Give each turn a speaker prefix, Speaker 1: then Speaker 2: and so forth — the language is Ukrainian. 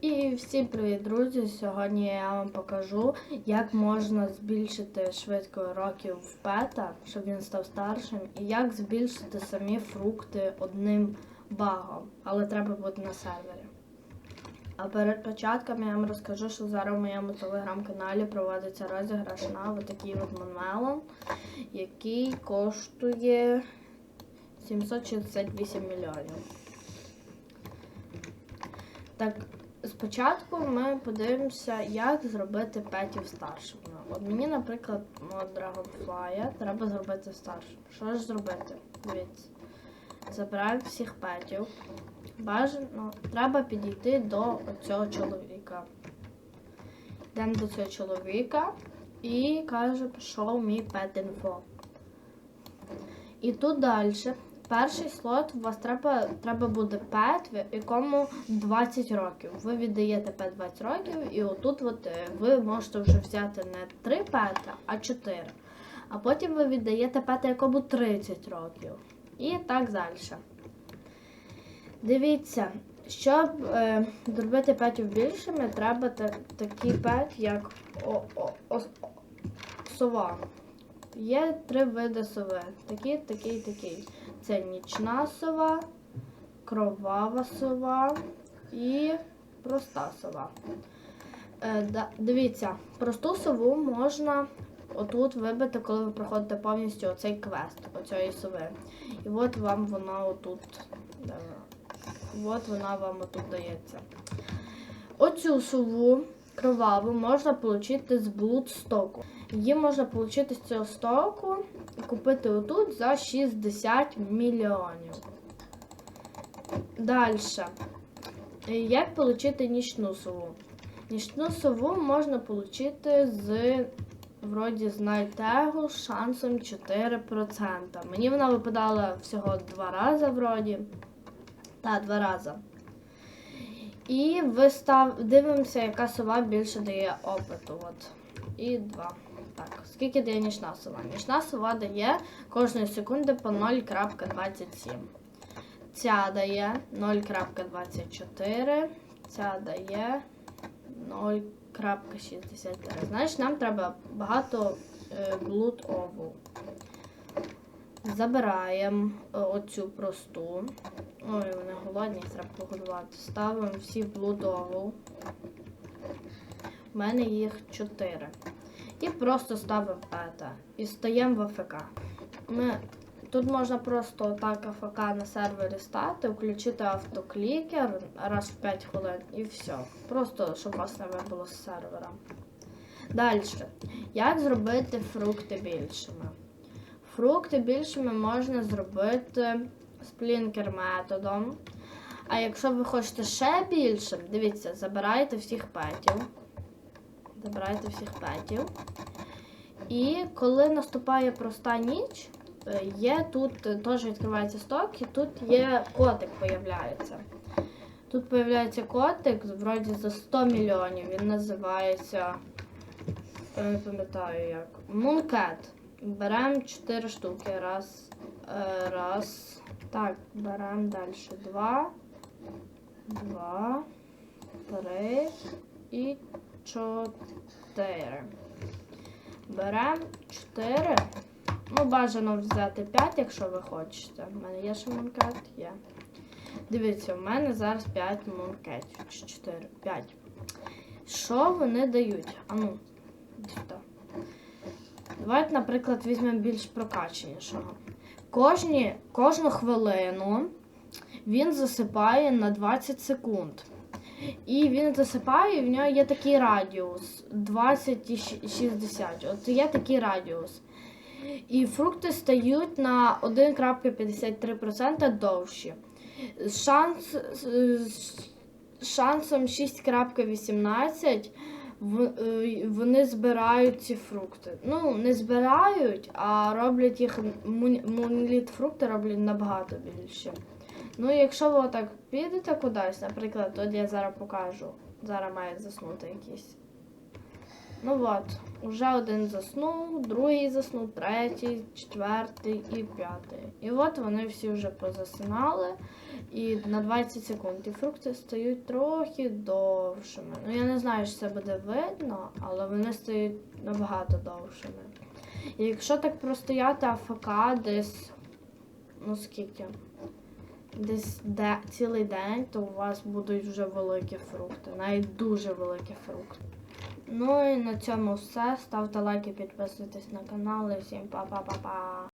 Speaker 1: І всім привіт, друзі! Сьогодні я вам покажу, як можна збільшити швидко років в пета, щоб він став старшим, і як збільшити самі фрукти одним багом. Але треба бути на сервері. А перед початком я вам розкажу, що зараз в моєму телеграм-каналі проводиться розіграш на отакий от Монмелон, який коштує 768 мільйонів. Так, спочатку ми подивимося, як зробити петів старшими. От мені, наприклад, мого Dragonfly треба зробити старшим. Що ж зробити? Дивіться. Забираємо всіх петів. Бажано, треба підійти до цього чоловіка. Йдемо до цього чоловіка і каже, пішов мій пет інфо. І тут далі. Перший слот у вас треба, треба буде пет, якому 20 років. Ви віддаєте пет 20 років, і отут от е, ви можете вже взяти не 3 пета, а 4. А потім ви віддаєте пета, якому 30 років. І так далі. Дивіться, щоб е, зробити петів більшими, треба та, такий пет, як о, о, о, сова. Є три види сови. Такий, такий, такий. Це нічна сова, кровава сова і проста сова. Е, дивіться, просту сову можна отут вибити, коли ви проходите повністю оцей квест, оцієї сови. І от вам вона отут. От вона вам отут дається. Оцю сову кроваву можна отримати з блудстоку. Її можна отримати з цього стоку і купити отут за 60 мільйонів. Далі. Як отримати нічну сову? Нічну сову можна отримати з вроді з найтегу з шансом 4%. Мені вона випадала всього два рази вроді. Так, два рази. І ви став... дивимося, яка сова більше дає опиту. От. І два. Так, скільки дає нічна сова? Нічна сова дає кожної секунди по 0.27. Ця дає 0.24. Ця дає 0.63. Знаєш, нам треба багато е, блуд ову. Забираємо е, оцю просту. Ой, їх треба погодувати. Ставимо всі блудову. У мене їх 4. І просто ставимо пета. І стаємо в АФК. Ми... Тут можна просто так АФК на сервері стати, включити автоклікер раз в 5 хвилин і все. Просто, щоб вас не вибило з сервера. Далі. Як зробити фрукти більшими? Фрукти більшими можна зробити сплінкер методом. А якщо ви хочете ще більшим, дивіться, забирайте всіх петів. Забирайте всіх петів. І коли наступає проста ніч, е, є тут е, теж відкривається сток, і тут є котик появляється. Тут появляється котик, вроді за 100 мільйонів. Він називається, я не пам'ятаю як, Mooncat. Беремо 4 штуки. Раз, е, раз. Так, беремо далі. Два, два, три і чотири. Беремо 4. Ну, бажано взяти 5, якщо ви хочете. У мене є ще мункет? Є. Дивіться, у мене зараз 5 мункетів. 4, 5. Що вони дають? А ну, сюди. Давайте, наприклад, візьмемо більш прокаченішого. Кожні, Кожну хвилину він засипає на 20 секунд. І він засипає, і в нього є такий радіус 20 і 60. От є такий радіус. І фрукти стають на 1,53% довші. Шанс, шансом 6,18 в- вони збирають ці фрукти. Ну, не збирають, а роблять їх мунліт фрукти роблять набагато більше. Ну, якщо ви отак підете кудись, наприклад, от я зараз покажу. Зараз має заснути якийсь. Ну от, уже один заснув, другий заснув, третій, четвертий і п'ятий. І от вони всі вже позасинали. І на 20 секунд. І фрукти стають трохи довшими. Ну я не знаю, чи це буде видно, але вони стають набагато довшими. І якщо так простояти АФК десь, ну скільки? Десь де, цілий день, то у вас будуть вже великі фрукти, навіть дуже великі фрукти. Ну і на цьому все. Ставте лайки, підписуйтесь на канал і всім па-па-па-па.